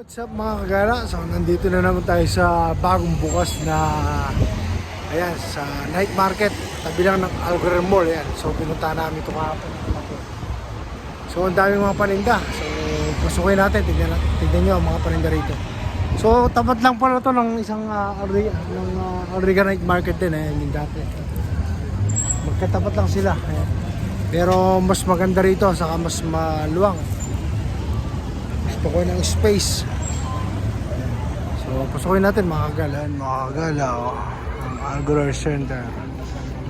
What's up mga kagala? So nandito na naman tayo sa bagong bukas na ayan sa night market tabi lang ng Algorithm Mall ayan. So pinunta namin ito kahapon. So ang daming mga paninda. So pasukin natin tignan, tignan nyo ang mga paninda rito. So tapat lang pala to ng isang uh, Alriga, ng uh, Alriga night market din ayan yung dati. Magkatapat lang sila. Ayan. Pero mas maganda rito saka mas maluwang. Gusto ko ng space. So, pasukin natin mga kagalan, mga kagala, oh. Ang Algorar Center.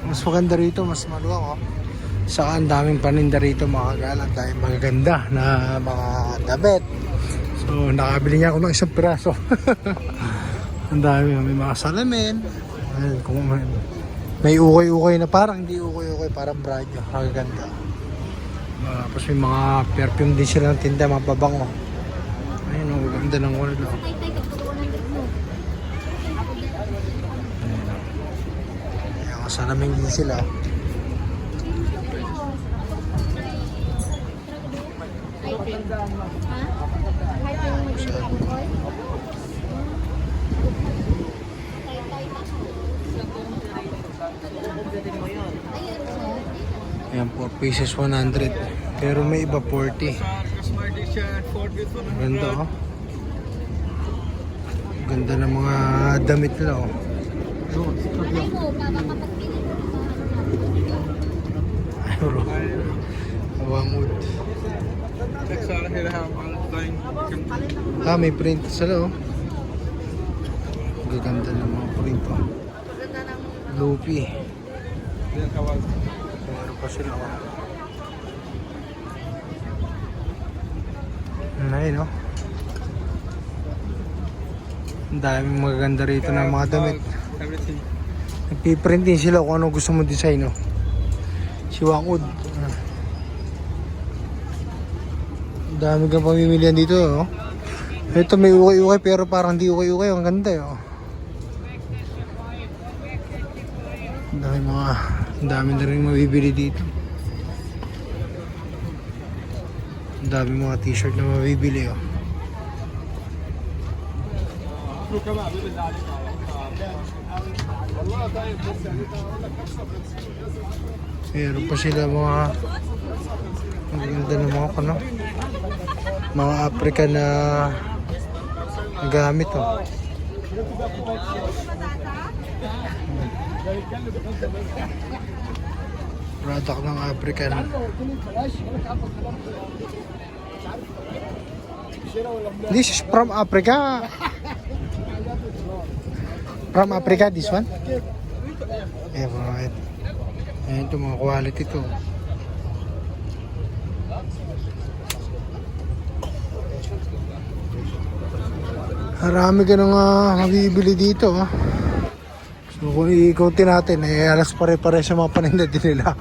Mas maganda rito, mas maluwang, oh. Saka ang daming paninda rito mga kagala, dahil magaganda na mga damit. So, nakabili niya ako ng isang piraso. ang dami, may mga salamin. Ayun, kung may, may ukay-ukay na parang hindi ukay-ukay, parang brand new. Magaganda. Uh, tapos may mga perfume din sila ng tinda, mga pabango. Ganda ng wall. Oh. Ayan, kasalamin din sila. Ayan, 4 pieces 100. Pero may iba 40. Ganda oh. Ganda ng mga damit nila oh. Ay, bro. Awangwood. Ah, may print sila oh. Gaganda ng mga print oh. Lupi. Meron pa sila oh. Ayun oh. Ang daming magaganda rito ng mga damit. Nagpiprint din sila kung ano gusto mo design oh. Si Wangwood. Ah. Dami kang pamimilihan dito oh. Ito may ukay-ukay pero parang di ukay-ukay. Ang ganda oh. Dami mga, dami na rin mabibili dito. Ang dami mga t-shirt na mabibili oh. Meron pa sila mga ang ganda ng mga ano, mga African na gamit oh. Product ng African. This is from Africa. From Africa, this one? Yeah, right. Ayan ito, mga quality to. Marami ka nang uh, mabibili dito. Oh. So kung iikutin natin, eh, alas pare-pare sa mga paninda din nila.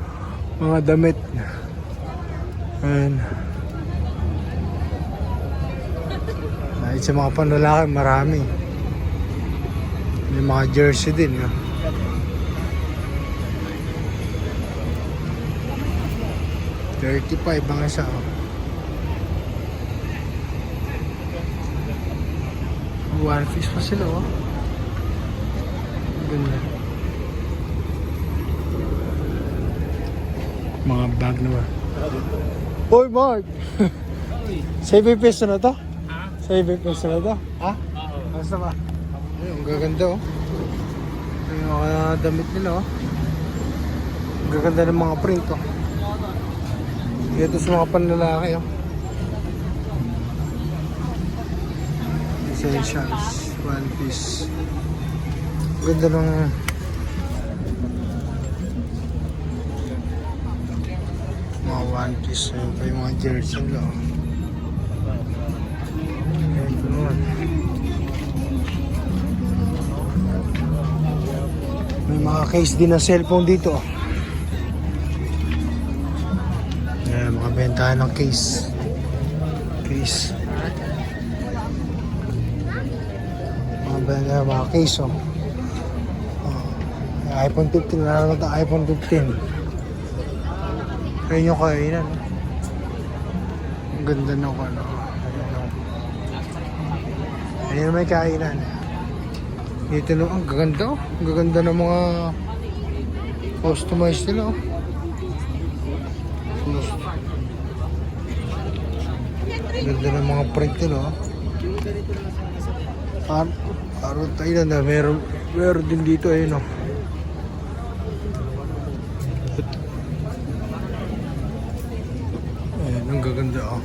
mga damit. Ayan. Dahil sa mga panlalaki, marami. May mga jersey din. No? Thirty-five ang isa. Oh. One piece pa sila. Oh. Ganda. Mga bag naman. Hoy, Mark! Save peso na to? Save peso na to? Ha? Basta ba? Ay, ang gaganda oh. Yung mga damit nila oh. Ang gaganda ng mga print oh. Ito sa mga panlalaki oh. Essentials, one piece. Ganda ng mga one piece. Ayun pa yung mga jersey nila oh. Mga case din ng cellphone dito. Ayan, mga bentahan ng case. Case. Mga bentahan, mga case, oh. oh. iPhone 15, wala naman ito, iPhone 15. Ayun yung kainan. Ang ganda ng ano. Ayun, oh. Ayan may kainan. Dito no, ang gaganda oh. Ang gaganda ng mga customized nila oh. Ganda ng mga print nila oh. Par Paro Thailand na meron meron din dito ayun oh. Ayan, ang gaganda oh.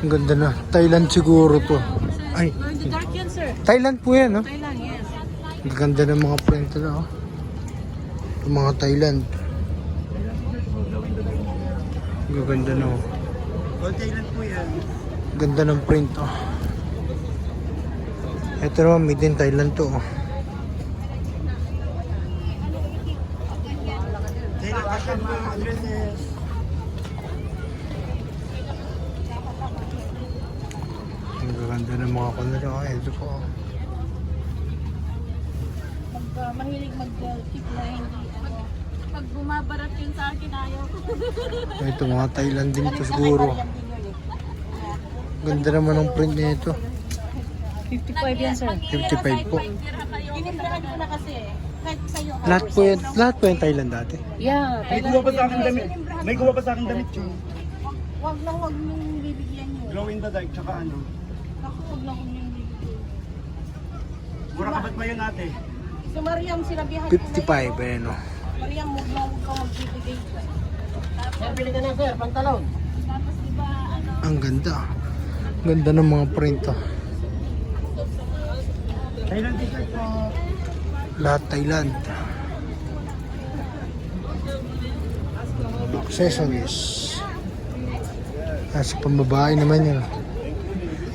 Ang ganda na. Thailand siguro to. Ay, Thailand po yan, no? Thailand, yes. Ang ganda ng mga print na, oh. Yung mga Thailand. Ang gaganda na, oh. All Thailand po yan. Ganda ng print, oh. Ito naman, made in Thailand to, oh. Thailand Action po addresses. Ang mga oh. Ito po, oh. Pag uh, mahilig mag-keep na hindi, ano, pag bumabarat yun sa akin, ayaw ko. Ito, mga Thailand din to siguro. Ganda naman ng print nito. 55 yan, sir. 55 po. Tinimbrahan ko na kasi eh. Sa'yo. Lahat po yan, lahat po yung Thailand dati. Yeah. May guwa pa sa akin damit. May guwa pa sa akin damit yung Wag na wag mong bibigyan yun. glow in the dark tsaka ano. Wag mong bibigyan. Mura kabat pa yun ate. Si Mariam, sinabihan 55, ayan, oh. Mariam, wag na wag ka magbibigay. Sir, pili ka na sir, pantalon. Tapos diba, ano, Ang ganda. Ganda ng mga print, oh. Thailand t-shirt po. Lahat Thailand. Accessories. Ah, sa pambabae naman yun.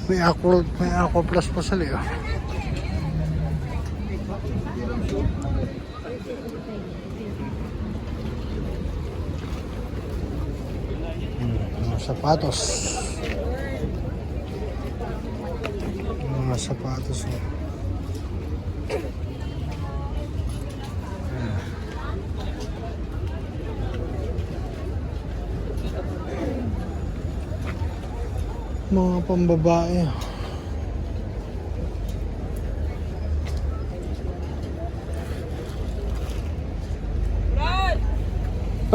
May aqua, may aqua plus pa sa liyo. Hmm, mga sapatos. Mga sapatos. Mga pambabae.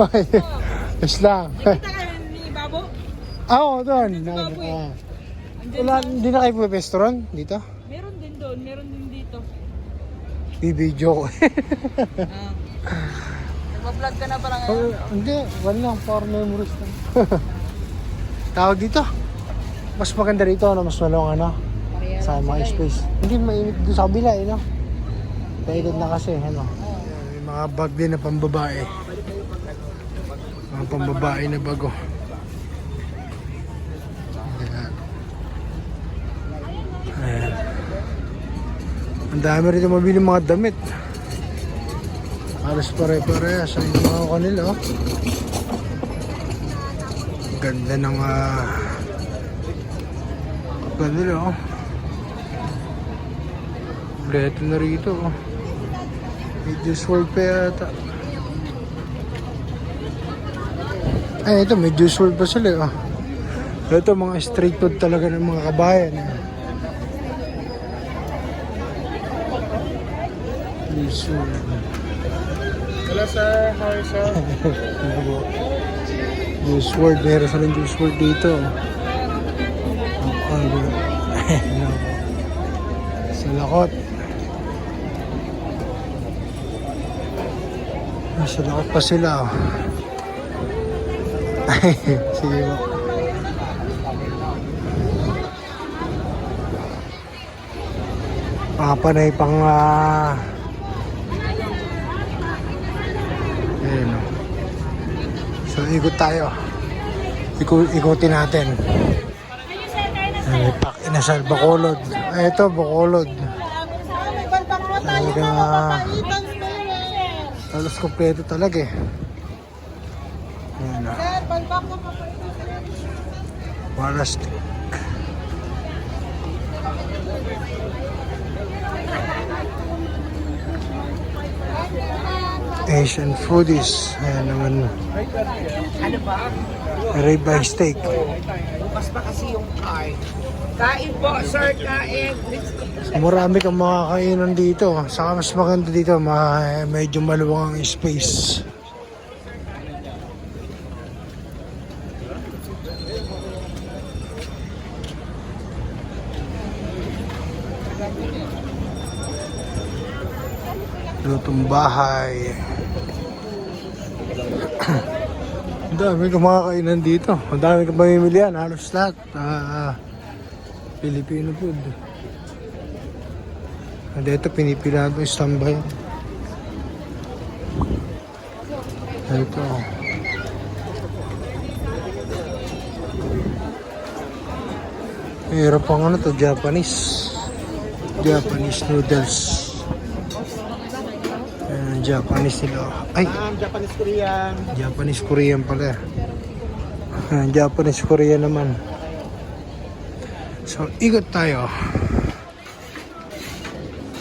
Ay, yes lang. ni Babo? Ah, oo, doon. Ah. Wala, hindi na kayo pumepesto ron dito? Meron din doon, meron din dito. Bibidyo ko. Ah. Nagpa-vlog ka na pala Oh, hindi, wala lang. For memories lang. Tawag dito. Mas maganda rito, ano, mas malong ano, sa mga space. Hindi mainit doon sa kabila, eh, no? Paikot na kasi, ano. May mga bag din na pambabae. Mga pambabae na bago. Ayan. Ayan. Ang dami rito mabili mga damit. Halos pare-pare sa mga kanila. Oh. Ganda ng uh, kanila. Oh. Kompleto na rito. Oh. Juice WRLD pa yata. Ay, ito, Juice WRLD pa sila. Oh. Ito, mga street food talaga ng mga kabayan. eh. Juice WRLD. Hello sir, how are you sir? Juice WRLD, meron sa rin Juice WRLD dito. Ang ano. Sa lakot. Ah, Sa lakot pa sila. oh. Sige po. Mga panay pang ah, Ayan o. So, ikot tayo. Iku ikutin natin. Ay, pak inasal, Bacolod. Ay, ito, Bacolod. Talaga halos kompleto talaga eh. Ayan o. Walastik. Asian foodies. Ayan naman. Ano ba? Ribeye steak. Bukas pa kasi yung car. Kain po, sir, kain. Marami kang makakainan dito. Saka mas maganda dito, ma medyo maluwang ang space. Lutong bahay. Ang dami kang makakainan dito. Ang dami kang mamimilian. Halos lahat. Ah, Filipino food. And ito pinipila yung standby. Ito. Hirap pang ano to, Japanese. Japanese noodles. Japanese nila. Ay, Ma'am, Japanese Korean. Japanese Korean pala. Ayan, Japanese Korean naman. So, ikot tayo.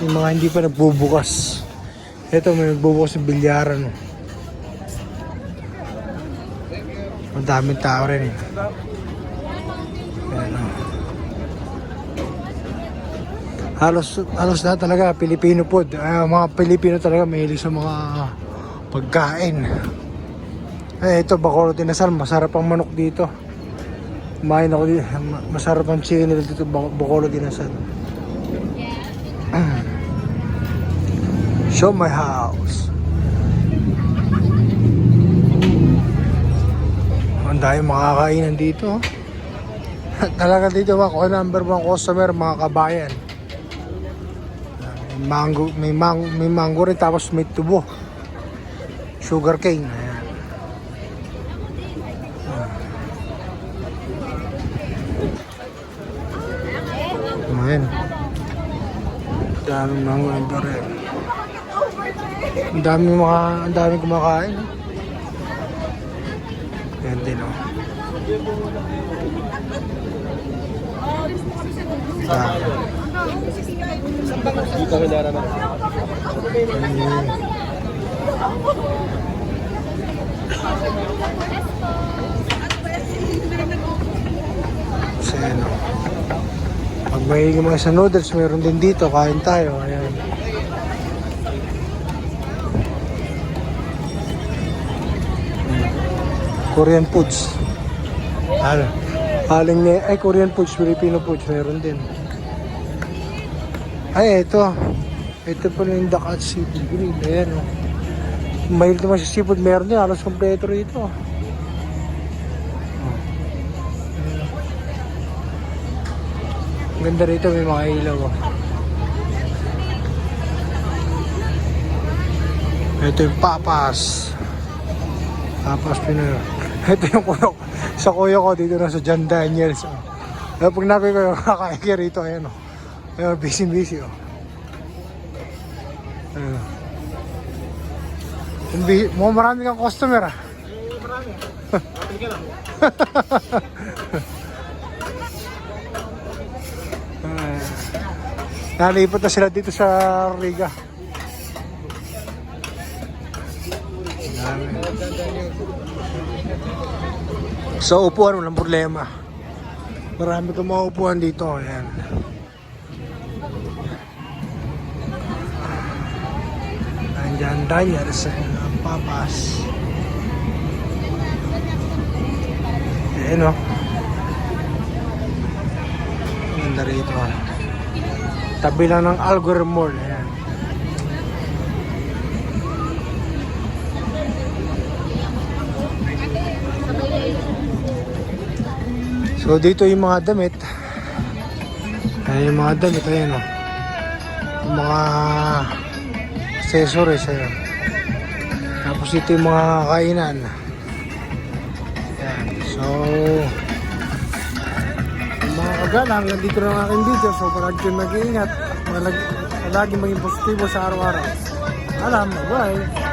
Yung mga hindi pa nagbubukas. Ito, may nagbubukas ng bilyaran. Ang daming tao rin eh. Ayan, oh. Halos, halos na talaga, Filipino food. Ah, mga Pilipino talaga mahilig sa mga pagkain. Eh, ito, Bacolod Inasal. Masarap ang manok dito. Kumain ako dito. Ma- Masarap ang chicken nila dito, Bac- Bacolod Inasal. Show my house. Ang dahil makakainan dito. oh. Talaga dito kung number one customer, mga kabayan. Mango, may mango, may mango rin tapos may tubo. Sugar cane. Ayan. Ayan. Daming mango ang baril. Ang dami mga, ang dami kumakain. Ayan din oh. Dami. Dito kami laraman. Kasi ano, pag may mga sa noodles, meron din dito, kain tayo. Ayan. Korean foods. Ano? Aling ni, ay Korean foods, Filipino foods, meron din. Ay, ito. Ito pala yung Duck at Seafood Grill. Ayan, oh. Mahilig naman sa seafood, meron din. Halos kompleto rito. Ang Ganda rito, may mga ilaw. Oh. Ito yung papas. Papas Pinoy. Ito yung kuya ko. Sa kuya ko dito na sa John Daniels. Oh. Pag nabi ko yung kakaiki rito, ayan. Oh. Ayan, busy busy oh. Yung bi- Mukhang marami kang customer ah. Marami. Nalipat na sila dito sa Riga. Sa upuan, walang problema. Marami kang mga upuan dito. Ayan. Andyan Daniel sa Papas. Ayan o. Ganda rito. ah. Tabi lang ng Algor Mall. Ayan. So dito yung mga damit. Ayan yung mga damit. Ayan o. Yung mga accessories. Ayan. Tapos dito yung mga kainan. Ayan. So mga kagana, hanggang dito na ang aking video. So, palagi kayong mag-iingat. Palagi, palagi maging positibo sa araw-araw. Alam, bye!